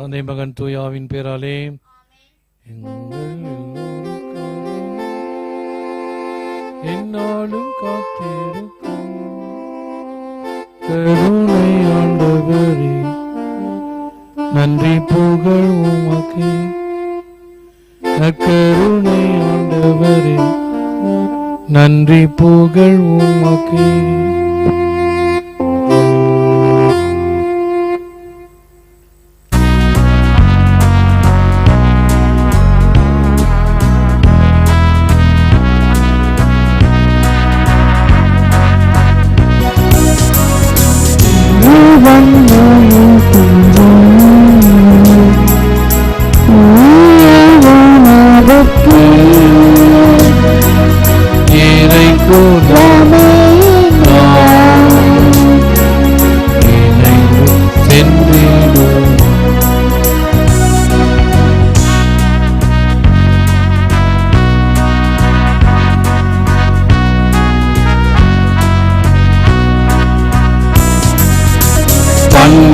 தந்தை மகன் தூயாவின் பேராலே. என்னாலும் காத்திருக்கும். கருணை ஆண்டவரே நன்றி புகழ் உமக்கு. நற்கருணை ஆண்டவரே நன்றி புகழ் உமக்கே.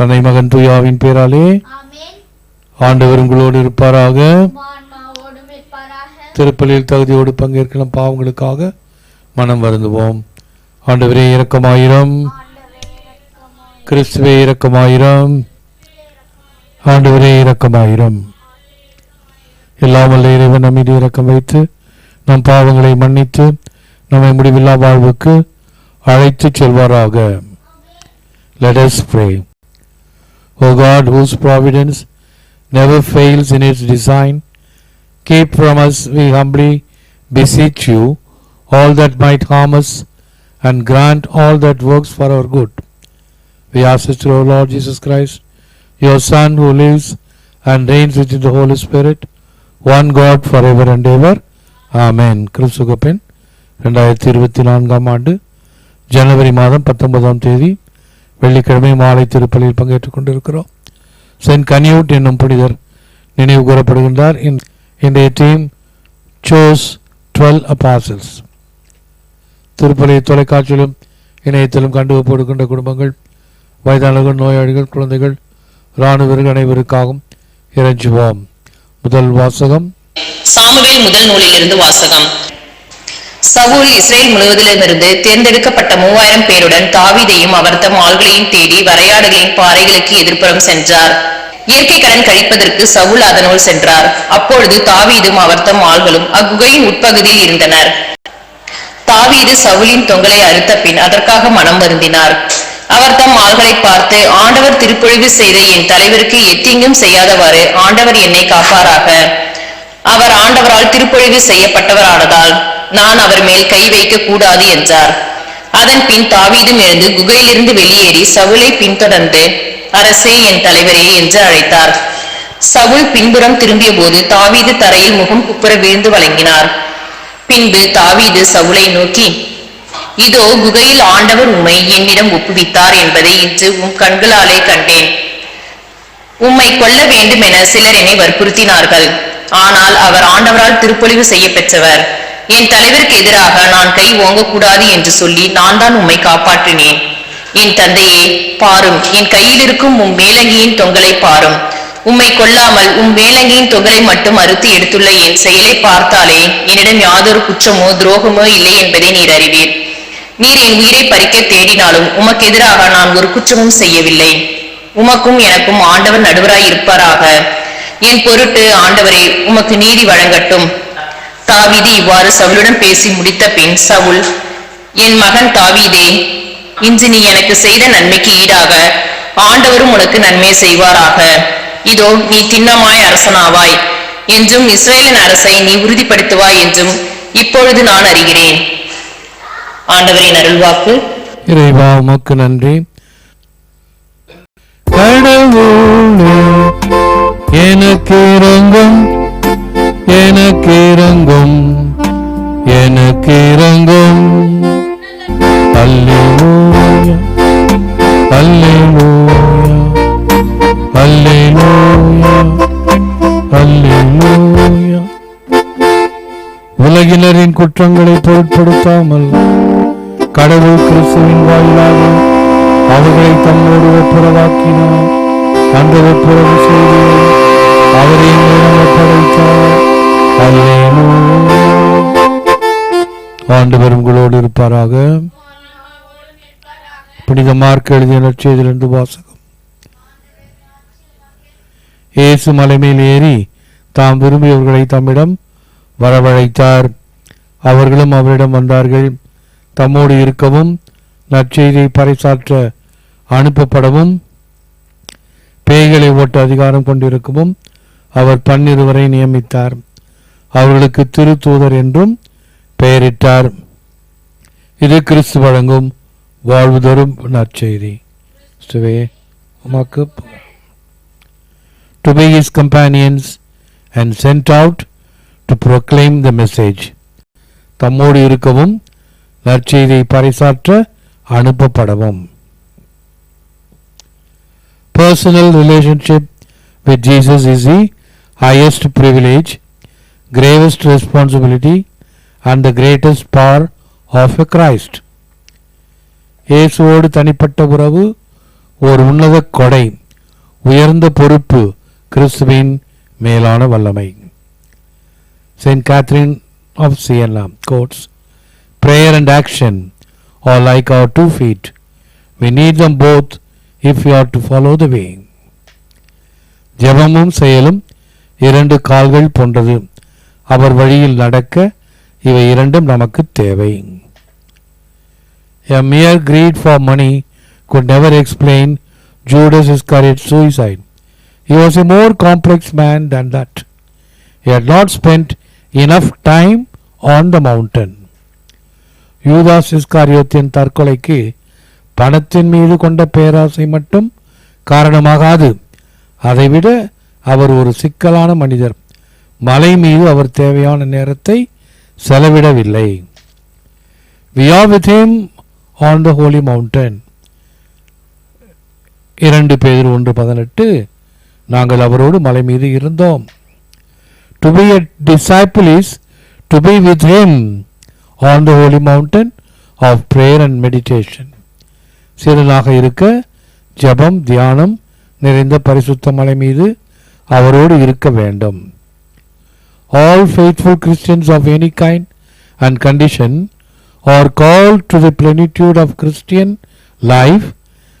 தந்தை மகன் துயாவின் பேராலே ஆண்டவர் உங்களோடு இருப்பாராக. திருப்பலியில் தகுதியோடு பங்கேற்கலாம் பாவங்களுக்காக மனம் வருந்துவோம். ஆண்டவரே இரக்கமாய் கிறிஸ்துவே இரக்கமாயிரம். ஆண்டவரே இரக்கமாயிரம். எல்லாம் வல்ல இறைவன் நம் மீது இரக்கம் வைத்து நம் பாவங்களை மன்னித்து நம்மை முடிவில்லா வாழ்வுக்கு அழைத்துச் செல்வாராக. Let us pray. O God, whose providence never fails in its design, keep from us, we humbly beseech you, all that might harm us, and grant all that works for our good. We ask this through our Lord Jesus Christ, your Son, who lives and reigns with you in the Holy Spirit, one God forever and ever. ஆமென் கிறிஸ்துகப்பெண் ரெண்டாயிரத்தி இருபத்தி நான்காம் ஆண்டு ஜனவரி மாதம் பத்தொன்பதாம் தேதி வெள்ளிக்கிழமை மாலை திருப்பலியில் பங்கேற்றுக் கொண்டிருக்கிறோம். சென்ட் கனியூட் என்னும் புனிதர் நினைவு கூறப்படுகின்றார். இன்றைய டீம் சோஸ் டுவெல் அப்பாசல்ஸ் திருப்பலி தொலைக்காட்சியிலும் இணையத்திலும் கண்டு போடுகின்ற குடும்பங்கள் வயதானவர்கள் நோயாளிகள் குழந்தைகள் இராணுவர்கள் அனைவருக்காகவும் இறைஞ்சுவோம். முதல் வாசகம். சாமுவேல் முதல் நூலிலிருந்து வாசகம். சவுல் இஸ்ரேல் முழுவதிலுமிருந்து தேர்ந்தெடுக்கப்பட்ட மூவாயிரம் பேருடன் தாவீதையும் அவர் தம் ஆள்களையும் தேடி வரையாடுகளின் பாறைகளுக்கு எதிர்ப்புறம் சென்றார். இயற்கை கடன் கழிப்பதற்கு சவுல் அதனுள் சென்றார். அப்பொழுது தாவீதும் அவர் தம் ஆள்களும் அக்குகையின் உட்பகுதியில் இருந்தனர். தாவீது சவுலின் தொங்கலை அறுத்த பின் அதற்காக மனம் வருந்தினார். அவர் தம் ஆள்களை பார்த்து ஆண்டவர் திருப்பொழிவு செய்த என் தலைவருக்கு எத்தீங்கும் செய்யாதவாறு ஆண்டவர் என்னை காப்பாராக. அவர் ஆண்டவரால் திருப்பொழிவு செய்யப்பட்டவரானதால் நான் அவர் மேல் கை வைக்க கூடாது என்றார். அதன் பின் தாவீதும் எழுந்து குகையிலிருந்து வெளியேறி சவுலை பின்தொடர்ந்து அரசே என் தலைவரே என்று அழைத்தார். சவுல் பின்புறம் திரும்பிய போது தாவீது தரையில் முகம் குப்புற வீழ்ந்து வழங்கினார். பின்பு தாவீது சவுலை நோக்கி இதோ குகையில் ஆண்டவர் உம்மை என்னிடம் ஒப்புவித்தார் என்பதை இன்று உம் கண்களாலே கண்டேன். உம்மை கொல்ல வேண்டும் என சிலர் என்னை வற்புறுத்தினார்கள். ஆனால் அவர் ஆண்டவரால் திருப்பொழிவு செய்ய பெற்றவர். என் தலைவருக்கு எதிராக நான் கை ஓங்கக்கூடாது என்று சொல்லி நான் தான் உம்மை காப்பாற்றினேன். என் தந்தையே பாரும். என் கையில் இருக்கும் உம் மேலங்கியின் தொங்கலை பாரும். உம்மை கொல்லாமல் உம் வேலங்கியின் தொகலை மட்டும் அறுத்து எடுத்துள்ள என் செயலை பார்த்தாலே என்னிடம் யாதொரு குற்றமோ துரோகமோ இல்லை என்பதை நீர் அறிவீர். நீர் என் உயிரை பறிக்க தேடினாலும் உமக்கு எதிராக நான் ஒரு குற்றமும் செய்யவில்லை. உமக்கும் எனக்கும் ஆண்டவர் நடுவராய் இருப்பாராக. என் பொருட்டு ஆண்டவரே உமக்கு நீதி வழங்கட்டும். தாவீது இவ்வாறு சவுலுடன் பேசி முடித்த பின் சவுல் என் மகன் தாவீதே இன்று நீ எனக்கு செய்த நன்மைக்கு ஈடாக ஆண்டவரும் உனக்கு நன்மை செய்வாராக. இதோ நீ திண்ணமாய் அரசனாவாய். என்றும் இஸ்ரேலின் அரசை நீ உறுதிப்படுத்துவாய் என்றும் இப்பொழுது நான் அறிகிறேன். ஆண்டவரின் அருள்வாக்கு. இறைவா உமக்கு நன்றி. கடவுளே எனக்கு இறங்கும் எனக்கு இறங்கும் எனக்கு இறங்கும் அல்லேலூயா அல்லேலூயா அல்லேலூயா அல்லேலூயா. உலகினரின் குற்றங்களை பொருட்படுத்தாமல் கடவுள் கிறிஸ்துவின் வாயிலாக அவர்களை தம்மோடு ஒப்புரவாக்கினார். அந்த ஒப்புரவு செய்து அவரை மூலம் ஒப்படைத்தார். ஆண்டவர் உங்களோடு இருப்பாராக. புனித மார்க் எழுதிய நற்செய்திலிருந்து வாசகம். இயேசு மலைமேல் ஏறி தாம் விரும்பியவர்களை தம்மிடம் வரவழைத்தார். அவர்களும் அவரிடம் வந்தார்கள். தம்மோடு இருக்கவும் நற்செய்தியை பறைசாற்ற அனுப்பப்படவும் பேய்களை ஓட்ட அதிகாரம் கொண்டிருக்கவும் அவர் பன்னிருவரை நியமித்தார். அவர்களுக்கு திருத்தூதர் என்றும் பெயரிட்டார் இது கிறிஸ்து வழங்கும் வாழ்வு தரும் நற்செய்தி கிறிஸ்துவே to be his companions and sent out to proclaim the message தம்மோடு இருக்கவும் நற்செய்தியை பறைசாற்ற அனுப்பப்படவும் personal relationship with Jesus is the highest privilege gravest responsibility and the greatest power of a Christ இயேசுவோடு தனிப்பட்ட உறவு ஒரு உன்னத கொடை உயர்ந்த பொறுப்பு கிறிஸ்துவின் மேலான வல்லமை saint Catherine of Siena God's prayer and action are like our two feet we need them both if you are to follow the way ஜபமும் செயலும் இரண்டு கால்கள் போன்றது அவர் வழியில் நடக்க இவை இரண்டும் நமக்கு தேவை a mere greed for money could never explain Judas Iscariot suicide He was a more complex man than that. He had not spent enough time on the யூதாஸ் இஸ்காரியோத்தின் தற்கொலைக்கு பணத்தின் மீது கொண்ட பேராசை மட்டும் காரணமாகாது அதைவிட அவர் ஒரு சிக்கலான மனிதர் மலை மீது அவர் தேவையான நேரத்தை செலவிடவில்லை. We are with him on the holy இரண்டு பேர் ஒன்று பதினெட்டு நாங்கள் அவரோடு மலை மீது இருந்தோம். To be a disciple is to be with him on the holy mountain of prayer and meditation சீரனாக இருக்க ஜெபம் தியானம் நிறைந்த பரிசுத்த மலை மீது அவரோடு இருக்க வேண்டும். all faithful Christians of any kind and condition are called to the plenitude of Christian life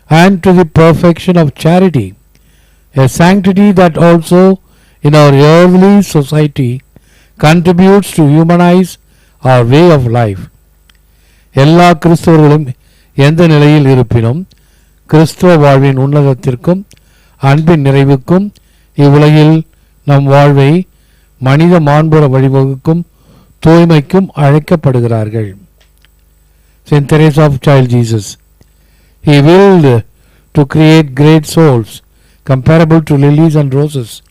and to the perfection of charity, a sanctity that also in our earthly society contributes to humanize our way of life. எல்லா கிறிஸ்தவர்களும் எந்த நிலையில் இருப்பினும் கிறிஸ்துவ வாழ்வின் உன்னதத்திற்கும் அன்பின் நிறைவுக்கும் இவ்வுலகில் நம் வாழ்வை மனித மாண்புற வழிவகுக்கும் தூய்மைக்கும் அழைக்கப்படுகிறார்கள் Saint Teresa of Child Jesus. He willed to create great souls comparable to lilies and roses,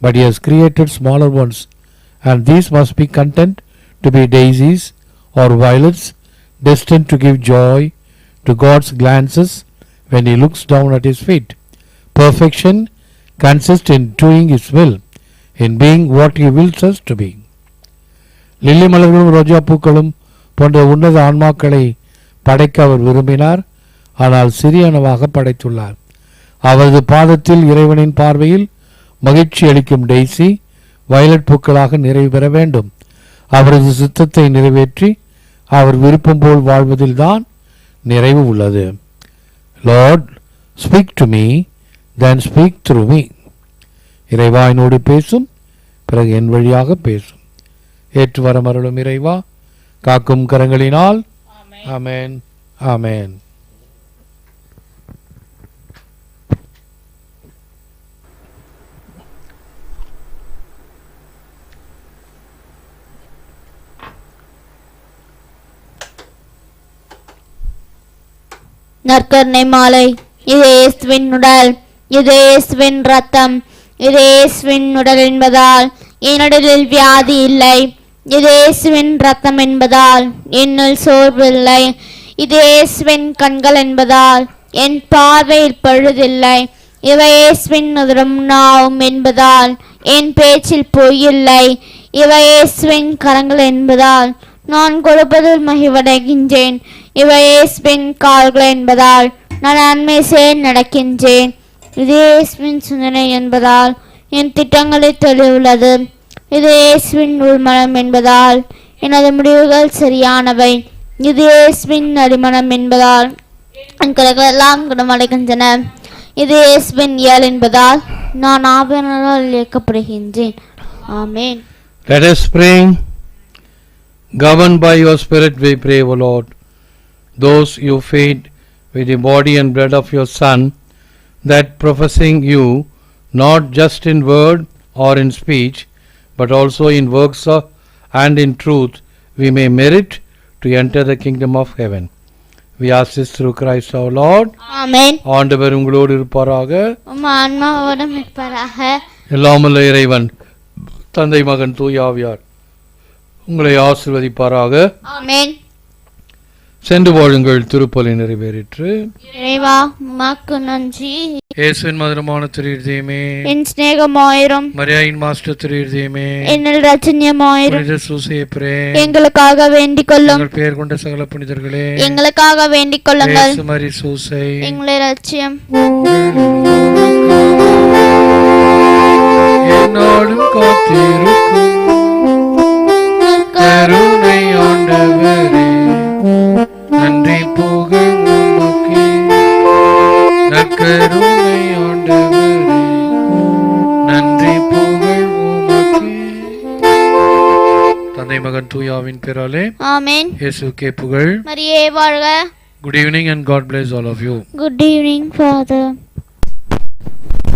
but he has created smaller ones, and these must be content to be daisies or violets destined to give joy to God's glances when he looks down at his feet. Perfection consists in doing his will, In being what you will us to being lily மலர்களும் ரோஜா பூக்களும் போன்ற உன்னத ஆன்மாக்களை படைக்க அவர் விரும்பினார். ஆனால் சிறியனவாக படைத்துள்ளார். அவரது பாதத்தில் இறைவனின் பார்வையில் மகிழ்ச்சி அளிக்கும் டெய்ஸி வயலட் பூக்களாக நிறைவு பெற வேண்டும். அவரது சித்தத்தை நிறைவேற்றி அவர் விருப்பம் போல் வாழ்வதில்தான் நிறைவு உள்ளது. Lord speak to me then speak through me இறைவா என்னோடு பேசும் பிறகு என் வழியாக பேசும். ஏற்று வரமருளும் இறைவா காக்கும் கரங்களினால். ஆமேன். ஆமேன். நற்கர்ணை மாலை இது இயேசுவின் உடல். இது இயேசுவின் ரத்தம். இது இயேசுவின் உடல் என்பதால் என்னுடலில் வியாதி இல்லை. இது இயேசுவின் ரத்தம் என்பதால் என்னுள் சோர்வு இல்லை. இது இயேசுவின் கண்கள் என்பதால் என் பார்வையில் பழுதில்லை. இவை இயேசுவின் உதரும் நாவும் என்பதால் என் பேச்சில் பொய்யில்லை இவை இயேசுவின் கரங்கள் என்பதால் நான் கொடுப்பதில் மகிழ்வடைகின்றேன். இவை இயேசுவின் கால்கள் என்பதால் நான் அண்மை சேர் நடக்கின்றேன். இது இயேசுவின் சிந்தனை என்பதால் என் திட்டங்களில் தெளிவுள்ளது. இது இயேசுவின் உள்மனம் என்பதால் எனது முடிவுகள் சரியானவை. இது இயேசுவின் அடிமனம் என்பதால் என் எல்லாம் குணமடைகின்றன. இது இயேசுவின் இயல் என்பதால் நான் ஆவியானால் இயக்கப்படுகின்றேன். ஆமேன். Let us pray. Governed by your Spirit, we pray, O Lord, those you feed with the body and blood of your Son, that professing you, not just in word or in speech, but also in works of, and in truth, we may merit to enter the kingdom of heaven. We ask this through Christ our Lord. ஆமென் ஆண்டவர் உங்களோடு இருப்பாராக உம் ஆன்மாவோடும் இருப்பாராக எல்லாமல்ல இறைவன் தந்தை மகன் தூயாவியார் உங்களை ஆசிர்வதிப்பாராக ஆமென் சென்று வாழுங்கள் திருப்பலி நிறைவேறிற்று. இறைவா உமக்கு நன்றி. இயேசுவின் மதுரமான திருதயமே என் சிநேகமாயிரும். மரியாயின் மாஸ்டர் திருதயமே என்னில் ரச்சன்யமாயிரும் புனித சூசையப்பரே. எங்களுக்காக வேண்டிக் கொள்ளும். பெயர் கொண்ட சகல புனிதர்களே. எங்களுக்காக வேண்டிக் கொள்ளுங்கள். மரி சூசை. எங்களை லட்சியம் என்னோடும் காத்திருக்கும் ஆமென் இயேசுக்கே புகழ் மரியே வாழ்க good evening and God bless all of you. Good evening father